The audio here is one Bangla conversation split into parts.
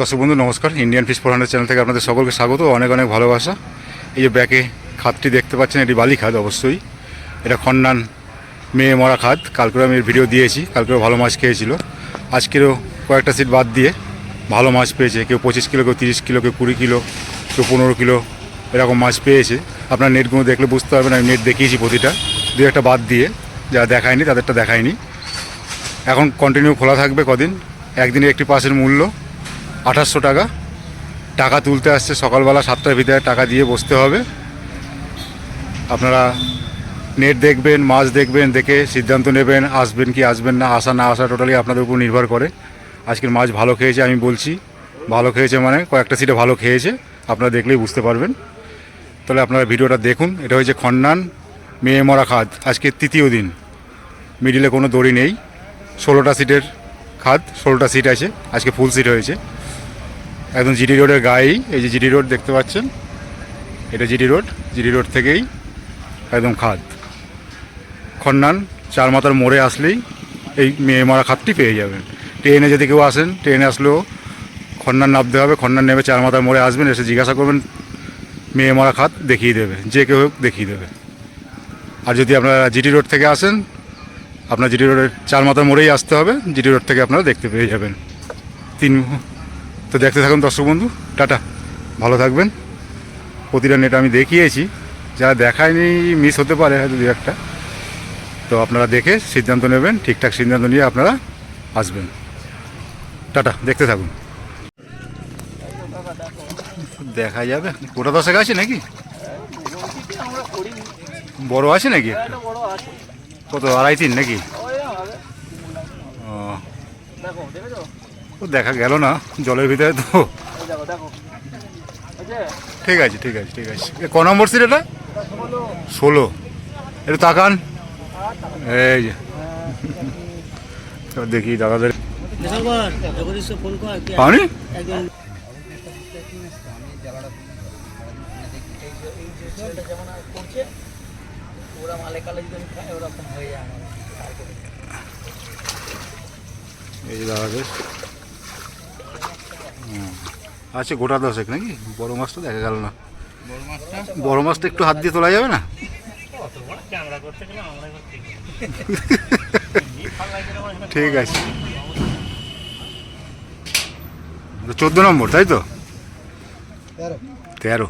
দর্শক বন্ধু, নমস্কার। Indian fish four hundred channel থেকে আপনাদের সকলকে স্বাগত অনেক অনেক ভালোবাসা। এই যে ব্যাকে খাদটি দেখতে পাচ্ছেন, এটি বালি খাদ অবশ্যই। এটা খন্নান মেয়ে মরা খাদ। কালকেও আমি ভিডিও দিয়েছি। কালকেও ভালো মাছ খেয়েছিল। আজকেরও কয়েকটা সিট বাদ দিয়ে ভালো মাছ পেয়েছে। কেউ পঁচিশ কিলো, কেউ তিরিশ কিলো, কেউ কুড়ি কিলো, কেউ পনেরো কিলো এরকম মাছ পেয়েছে। আপনার নেটগুলো দেখলে বুঝতে পারবেন, আমি নেট দেখিয়েছি প্রতিটা। দু একটা বাদ দিয়ে, যারা দেখায়নি, তাদেরটা দেখায়নি। এখন কন্টিনিউ খোলা থাকবে কদিন? একদিনে একটি পাসের মূল্য। আঠাশশো টাকা। টাকা তুলতে আসছে সকালবেলা সাতটার ভিতরে, টাকা দিয়ে বসতে হবে। আপনারা নেট দেখবেন, মাছ দেখবেন, দেখে সিদ্ধান্ত নেবেন, আসবেন কি আসবেন না, আসা না আসা টোটালি আপনাদের উপর নির্ভর করে। আজকের মাছ ভালো খেয়েছে আমি বলছি। ভালো খেয়েছে মানে কয়েকটা সিটে ভালো খেয়েছে, আপনারা দেখলেই বুঝতে পারবেন। তাহলে আপনারা ভিডিওটা দেখুন। এটা হয়েছে খন্নান মেয়ে মরা খাদ। আজকে তৃতীয় দিন। মিডিলে কোনো দড়ি নেই। ষোলোটা সিটের খাদ, ষোলোটা সিট আছে। আজকে ফুল সিট হয়েছে। একদম জিডি রোডের গায়েই, এই যে জিডি রোড দেখতে পাচ্ছেন? এটা জিডি রোড জিডি রোড থেকেই একদম খাদ। খন্নান, চার মাথার মোড়ে আসলেই এই মেয়ে মারা খাদটি পেয়ে যাবেন। ট্রেনে যদি কেউ আসেন, ট্রেনে আসলেও খন্নান নামতে হবে, খন্নান নেমে চার মাথার মোড়ে আসবেন, এসে জিজ্ঞাসা করবেন, মেয়ে মারা খাদ দেখিয়ে দেবে, যে কেউ দেখিয়ে দেবে। আর যদি আপনারা জিডি রোড থেকে আসেন, আপনার জিডি রোডের চার মাথার মোড়েই আসতে হবে জিডি রোড থেকে আপনারা দেখতে পেয়ে যাবেন। তিন তো দেখতে থাকুন দর্শক বন্ধু। টাটা। ভালো থাকবেন। প্রতিটা নেট আমি দেখিয়েছি। যারা দেখায়নি মিস হতে পারে হয়তো দু একটা। তো আপনারা দেখে সিদ্ধান্ত নেবেন, ঠিকঠাক সিদ্ধান্ত নিয়ে আপনারা আসবেন। টাটা। দেখতে থাকুন। দেখা যাবে। গোটা দশেক আছে নাকি? বড় আছে নাকি কত, আড়াই তিন নাকি ও দেখা গেল না, জলের ভিতরে তো। ঠিক আছে ঠিক আছে ঠিক আছে। ক নম্বর সিট এটা? ষোলো। একটু তাকান। এই যে। দেখি দাদাদের। আমার এই দাদাদের। আছে গোটা দশেক নাকি? বড় মাছটা দেখা গেল না। বড় মাছটা? একটু হাত দিয়ে তোলা যাবে না? ঠিক আছে। চোদ্দ নম্বর তাই তো? তেরো।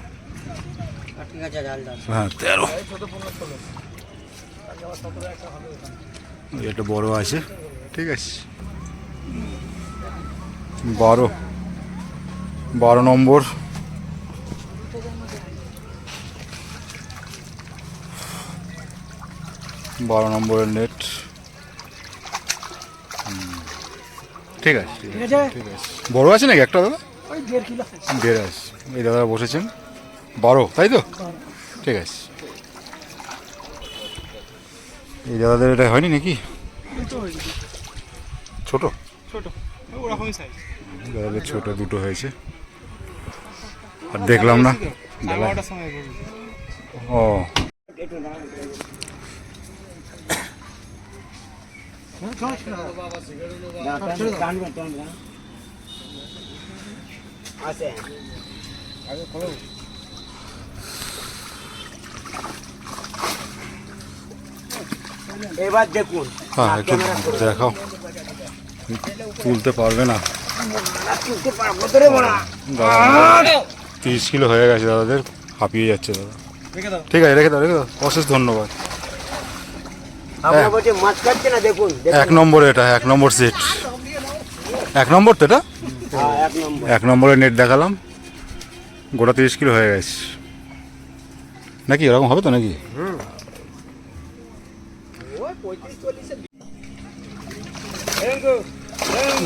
হ্যাঁ তেরো। এটা বড় আছে। ঠিক আছে। বারো। বারো নম্বর। বারো নম্বরের নেট ঠিক আছে ঠিক আছে বড় আছে নাকি একটা দাদা? দেড় আছে। এই দাদা বসেছেন। বারো তাই তো? ঠিক আছে। এই দাদাদের এটা হয়নি নাকি? ছোট? ছোট। ওরকমই সাইজ দাদাদের ছোট দুটো হয়েছে। আর দেখলাম না সাড়ে বারোটার সময় করবি ও আছে এবার দেখুন হ্যাঁ একটু দেখাও তুলতে পারবে না তুলতে পারব তো রে বড়া দাদা তিরিশ কিলো হয়ে গেছে দাদাদের হাঁপিয়ে যাচ্ছে দাদা। ঠিক আছে রেখে দাও রেখে দাও অশেষ ধন্যবাদ। আপনার বলছে মাছ কাটছে না দেখুন এক নম্বর এটা এক নম্বর সেট। এক নম্বর তো এটা? হ্যাঁ, এক নম্বর। এক নম্বরে নেট দেখালাম। গোটা তিরিশ কিলো হয়ে গেছে। নাকি এরকম হবে তো নাকি?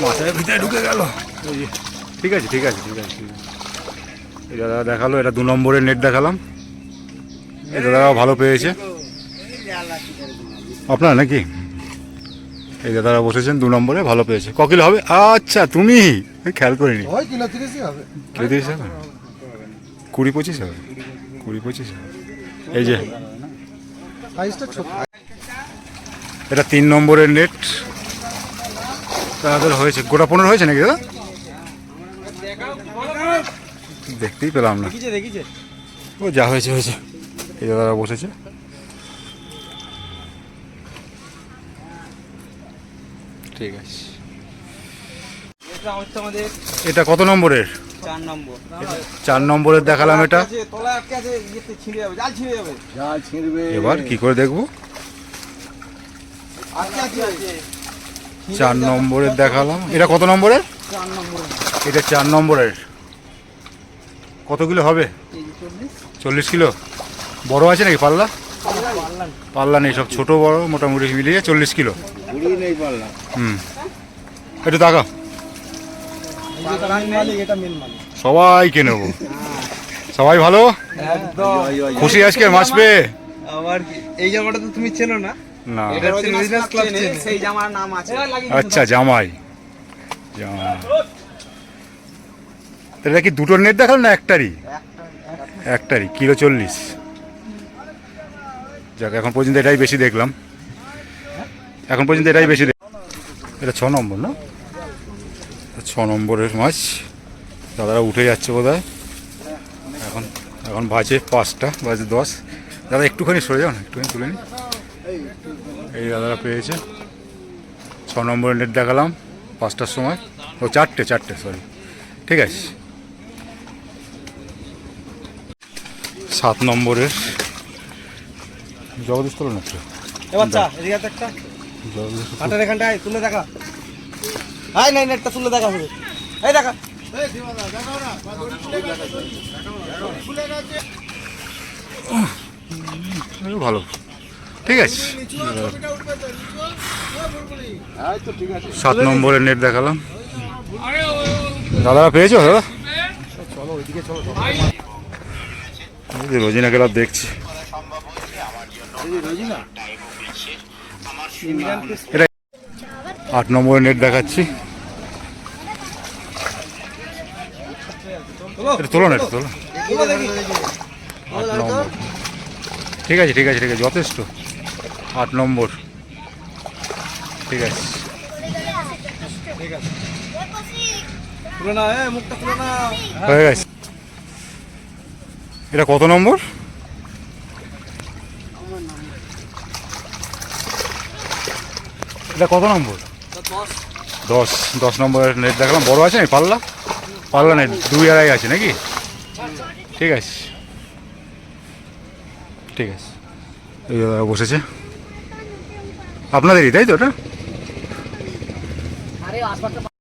মাথায় ভিতরে ঢুকে গেল। ঠিক আছে ঠিক আছে ঠিক আছে ঠিক আছে। এই দাদা দেখাল এটা দু নম্বরের নেট দেখালাম। এই দাদারাও ভালো পেয়েছে। আপনার নাকি? এই দাদারা বসেছেন দু নম্বরে ভালো পেয়েছে। ক কিলো হবে? আচ্ছা তুমি? খেয়াল করিনি। কিলো তিরিশ হবে। কুড়ি পঁচিশ হবে? কুড়ি পঁচিশ হবে। এই যে এটা তিন নম্বরের নেট তাদের হয়েছে। গোটা পনেরো হয়েছে নাকি দাদা? দেখতেই পেলাম না। ও যা হয়েছে হয়েছে। এই দাদারা বসেছে। ঠিক আছে। এটা হচ্ছে আমাদের এটা কত নম্বরের? চার নম্বরের দেখালাম এটা। আছে তলায় আটকে আছে ইয়েতে ছিঁড়ে যাবে জাল ছিঁড়ে যাবে। জাল ছিঁড়বে। এবার কি করে দেখব? চার নম্বরের দেখালাম। এটা কত নম্বরের। এটা চার নম্বরের। কত কিলো হবে? চল্লিশ কিলো? বড় আছে নাকি পাল্লা? পাল্লা নেই সব ছোট বড় মোটামুটি মিলিয়ে চল্লিশ কিলো। হুম। একটু মেন মালিক সবাইকে নেব। সবাই ভালো? খুশি আজকে মাছ পেয়ে? এই জামাটা তো তুমি চেনো না। না। এটা হচ্ছে বিজনেস ক্লাব সেই জামার নাম আছে। আচ্ছা জামাই। জামাই। এটা কি দুটো নেট দেখাল না একটারই? একটারই, কিলো চল্লিশ। যাক, এখন পর্যন্ত এটাই বেশি দেখলাম। এখন পর্যন্ত এটাই বেশি এটা ছ নম্বর, না? ছ নম্বরের মাছ। দাদারা উঠে যাচ্ছে বোধ এখন এখন বাজে পাঁচটা, বাজে দশ। দাদা, একটুখানি সরে যাও না, একটুখানি তুলে নি। এই দাদারা পেয়েছে। ছ নম্বরের নেট দেখালাম পাঁচটার সময়। ও, চারটে চারটে সরি ঠিক আছে। সাত নম্বরের। জগদীশ তোলো না হাটের এখানটায় তুলে দেখা। আয় নাই নেটটা তুলে দেখা হবে। এই দেখা। ভালো। ঠিক আছে। সাত নম্বরের নেট দেখালাম। দাদারা পেয়েছ দাদা? এই যে রোজিনা ক্লাব দেখছি। এটা আট নম্বরের নেট দেখাচ্ছি। এটা তোলো না তোলো। আট নম্বর। ঠিক আছে ঠিক আছে ঠিক আছে যথেষ্ট। আট নম্বর। ঠিক আছে। তুলে না হয়ে গেছে। এটা কত নম্বর? এটা কত নম্বর? দশ। দশ নম্বরের নেট দেখলাম, বড় আছে নাকি? পাল্লা? পাল্লা নেট দুই আড়াই আছে নাকি? ঠিক আছে। ঠিক আছে। এই বসেছে। আপনাদেরই, তাই তো ওটা